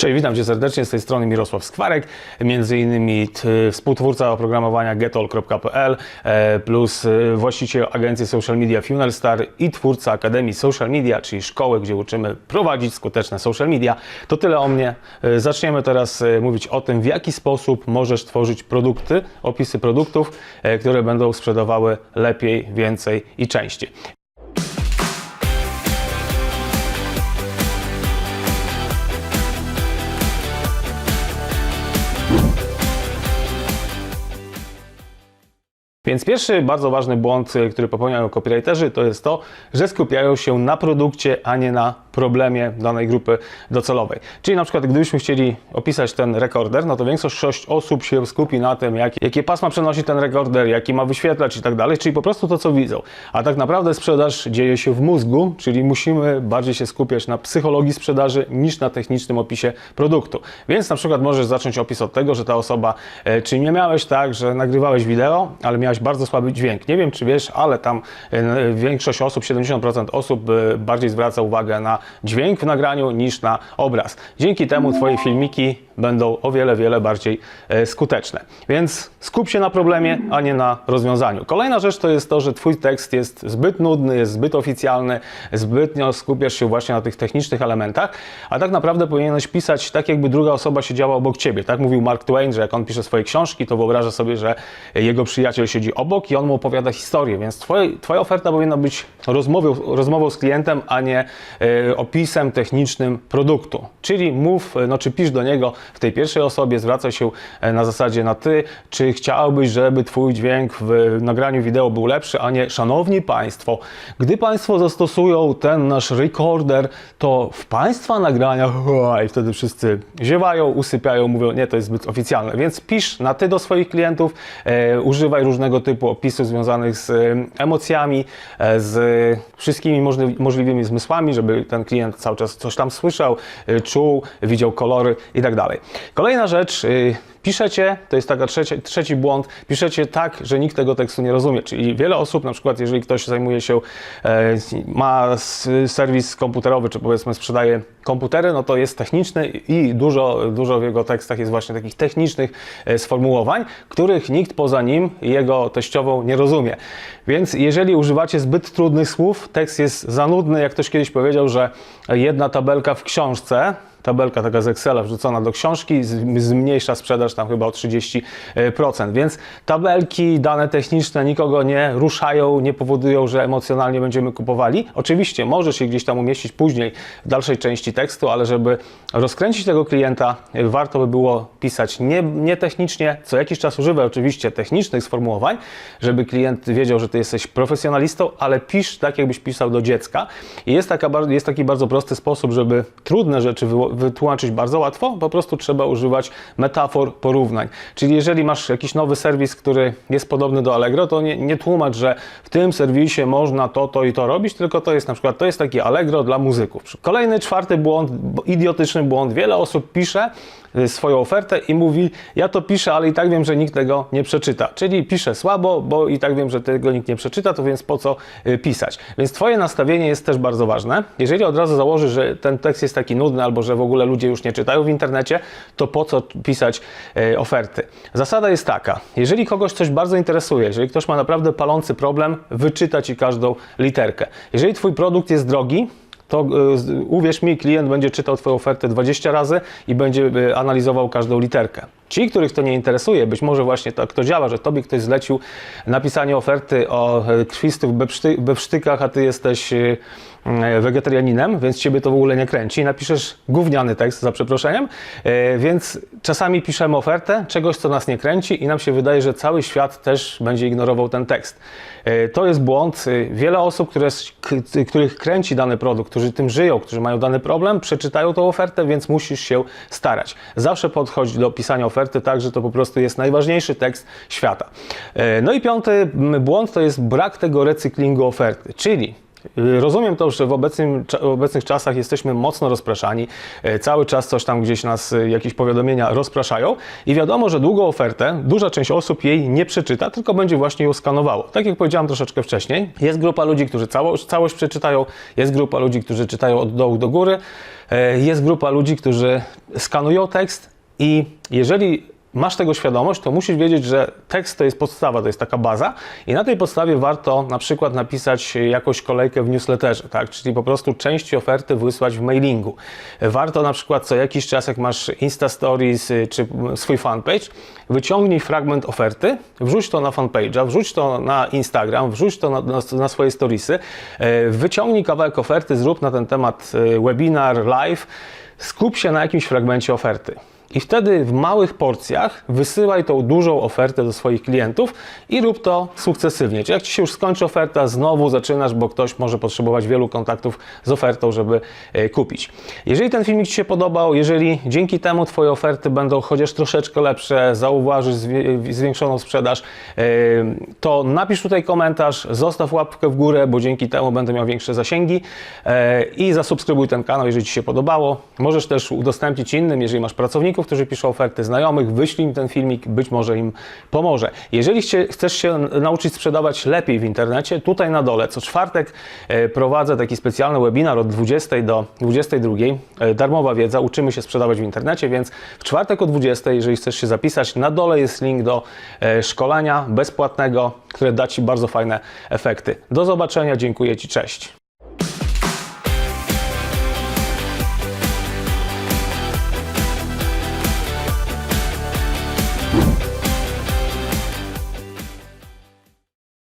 Cześć, witam Cię serdecznie, z tej strony Mirosław Skwarek, między innymi współtwórca oprogramowania getall.pl e, plus e, właściciel agencji social media Funnel Star i twórca Akademii Social Media, czyli szkoły, gdzie uczymy prowadzić skuteczne social media. To tyle o mnie. E, Zaczniemy teraz mówić o tym, w jaki sposób możesz tworzyć produkty, opisy produktów, które będą sprzedawały lepiej, więcej i częściej. Więc pierwszy bardzo ważny błąd, który popełniają copywriterzy, to jest to, że skupiają się na produkcie, a nie na problemie danej grupy docelowej. Czyli na przykład gdybyśmy chcieli opisać ten rekorder, no to większość osób się skupi na tym, jak, jakie pasma przenosi ten rekorder, jaki ma wyświetlacz i tak dalej, czyli po prostu to, co widzą. A tak naprawdę sprzedaż dzieje się w mózgu, czyli musimy bardziej się skupiać na psychologii sprzedaży niż na technicznym opisie produktu. Więc na przykład możesz zacząć opis od tego, że ta osoba, e, czy nie miałeś tak, że nagrywałeś wideo, ale miałeś bardzo słaby dźwięk. Nie wiem, czy wiesz, ale tam e, większość osób, 70% osób e, bardziej zwraca uwagę na dźwięk w nagraniu niż na obraz. Dzięki temu Twoje filmiki będą o wiele, wiele bardziej e, skuteczne. Więc skup się na problemie, a nie na rozwiązaniu. Kolejna rzecz to jest to, że Twój tekst jest zbyt nudny, jest zbyt oficjalny, zbytnio skupiasz się właśnie na tych technicznych elementach, a tak naprawdę powinieneś pisać tak, jakby druga osoba siedziała obok Ciebie. Tak mówił Mark Twain, że jak on pisze swoje książki, to wyobraża sobie, że jego przyjaciel siedzi obok i on mu opowiada historię, więc twoje, Twoja oferta powinna być rozmową, rozmową z klientem, a nie e, opisem technicznym produktu. Czyli mów, no czy pisz do niego w tej pierwszej osobie, zwraca się e, na zasadzie na ty, czy chciałbyś, żeby twój dźwięk w nagraniu wideo był lepszy, a nie szanowni państwo, gdy państwo zastosują ten nasz recorder, to w państwa nagraniach i wtedy wszyscy ziewają, usypiają, mówią, nie, to jest zbyt oficjalne, więc pisz na ty do swoich klientów, e, używaj różnego typu opisów związanych z e, emocjami, e, z wszystkimi możli możliwymi zmysłami, żeby ten klient cały czas coś tam słyszał, e, czuł, widział kolory i tak dalej. Kolejna rzecz, y, piszecie, to jest taka trzeci, trzeci błąd, piszecie tak, że nikt tego tekstu nie rozumie. Czyli wiele osób, na przykład jeżeli ktoś zajmuje się, e, ma serwis komputerowy, czy powiedzmy sprzedaje komputery, no to jest techniczny i dużo, dużo w jego tekstach jest właśnie takich technicznych e, sformułowań, których nikt poza nim jego teściową nie rozumie. Więc jeżeli używacie zbyt trudnych słów, tekst jest za nudny, jak ktoś kiedyś powiedział, że jedna tabelka w książce, tabelka taka z Excela wrzucona do książki zmniejsza sprzedaż tam chyba o 30%. Więc tabelki, dane techniczne nikogo nie ruszają, nie powodują, że emocjonalnie będziemy kupowali. Oczywiście może się gdzieś tam umieścić później w dalszej części tekstu, ale żeby rozkręcić tego klienta, warto by było pisać nie, nie technicznie, co jakiś czas używaj oczywiście technicznych sformułowań, żeby klient wiedział, że ty jesteś profesjonalistą, ale pisz tak, jakbyś pisał do dziecka. I jest, taka, jest taki bardzo prosty sposób, żeby trudne rzeczy wytłumaczyć bardzo łatwo, po prostu trzeba używać metafor, porównań. Czyli jeżeli masz jakiś nowy serwis, który jest podobny do Allegro, to nie, nie tłumacz, że w tym serwisie można to, to i to robić, tylko to jest na przykład, to jest taki Allegro dla muzyków. Kolejny, czwarty błąd, idiotyczny błąd. Wiele osób pisze swoją ofertę i mówi, ja to piszę, ale i tak wiem, że nikt tego nie przeczyta. Czyli piszę słabo, bo i tak wiem, że tego nikt nie przeczyta, to więc po co y, pisać. Więc Twoje nastawienie jest też bardzo ważne. Jeżeli od razu założysz, że ten tekst jest taki nudny, albo że w ogóle ludzie już nie czytają w internecie, to po co pisać y, oferty? Zasada jest taka, jeżeli kogoś coś bardzo interesuje, jeżeli ktoś ma naprawdę palący problem, wyczyta Ci każdą literkę. Jeżeli Twój produkt jest drogi, to z- uwierz mi, klient będzie czytał Twoją ofertę 20 razy i będzie y, analizował każdą literkę. Ci, których to nie interesuje, być może właśnie tak to działa, że Tobie ktoś zlecił napisanie oferty o y, krwistych bebszty, bebsztykach, a Ty jesteś y, y, wegetarianinem, więc Ciebie to w ogóle nie kręci. Napiszesz gówniany tekst, za przeproszeniem, więc czasami piszemy ofertę czegoś, co nas nie kręci i nam się wydaje, że cały świat też będzie ignorował ten tekst. To jest błąd. Wiele osób, które, których kręci dany produkt, którzy tym żyją, którzy mają dany problem, przeczytają tą ofertę, więc musisz się starać. Zawsze podchodź do pisania oferty tak, że to po prostu jest najważniejszy tekst świata. E, No i piąty błąd to jest brak tego recyklingu oferty, czyli Y, Rozumiem to, że w obecnym, w obecnych czasach jesteśmy mocno rozpraszani. E, Cały czas coś tam gdzieś nas, e, jakieś powiadomienia rozpraszają i wiadomo, że długą ofertę duża część osób jej nie przeczyta, tylko będzie właśnie ją skanowało. Tak jak powiedziałem troszeczkę wcześniej, jest grupa ludzi, którzy całość, przeczytają, jest grupa ludzi, którzy czytają od dołu do góry, e, jest grupa ludzi, którzy skanują tekst i jeżeli masz tego świadomość, to musisz wiedzieć, że tekst to jest podstawa, to jest taka baza i na tej podstawie warto na przykład napisać jakąś kolejkę w newsletterze, tak? czyli po prostu części oferty wysłać w mailingu. Warto na przykład co jakiś czas, jak masz Insta Stories y, czy swój fanpage, wyciągnij fragment oferty, wrzuć to na fanpage'a, wrzuć to na Instagram, wrzuć to na, na, na swoje storiesy, e, wyciągnij kawałek oferty, zrób na ten temat e, webinar, live, skup się na jakimś fragmencie oferty. I wtedy w małych porcjach wysyłaj tą dużą ofertę do swoich klientów i rób to sukcesywnie. Czyli jak Ci się już skończy oferta, znowu zaczynasz, bo ktoś może potrzebować wielu kontaktów z ofertą, żeby e, kupić. Jeżeli ten filmik Ci się podobał, jeżeli dzięki temu Twoje oferty będą chociaż troszeczkę lepsze, zauważysz zwiększoną sprzedaż, e, to napisz tutaj komentarz, zostaw łapkę w górę, bo dzięki temu będę miał większe zasięgi e, i zasubskrybuj ten kanał, jeżeli Ci się podobało. Możesz też udostępnić innym, jeżeli masz pracowników, którzy piszą oferty, znajomych, wyślij im ten filmik, być może im pomoże. Jeżeli chcesz się nauczyć sprzedawać lepiej w internecie, tutaj na dole co czwartek e, prowadzę taki specjalny webinar od 20 do 22. E, Darmowa wiedza, uczymy się sprzedawać w internecie, więc w czwartek o 20, jeżeli chcesz się zapisać, na dole jest link do e, szkolenia bezpłatnego, które da Ci bardzo fajne efekty. Do zobaczenia, dziękuję Ci, cześć.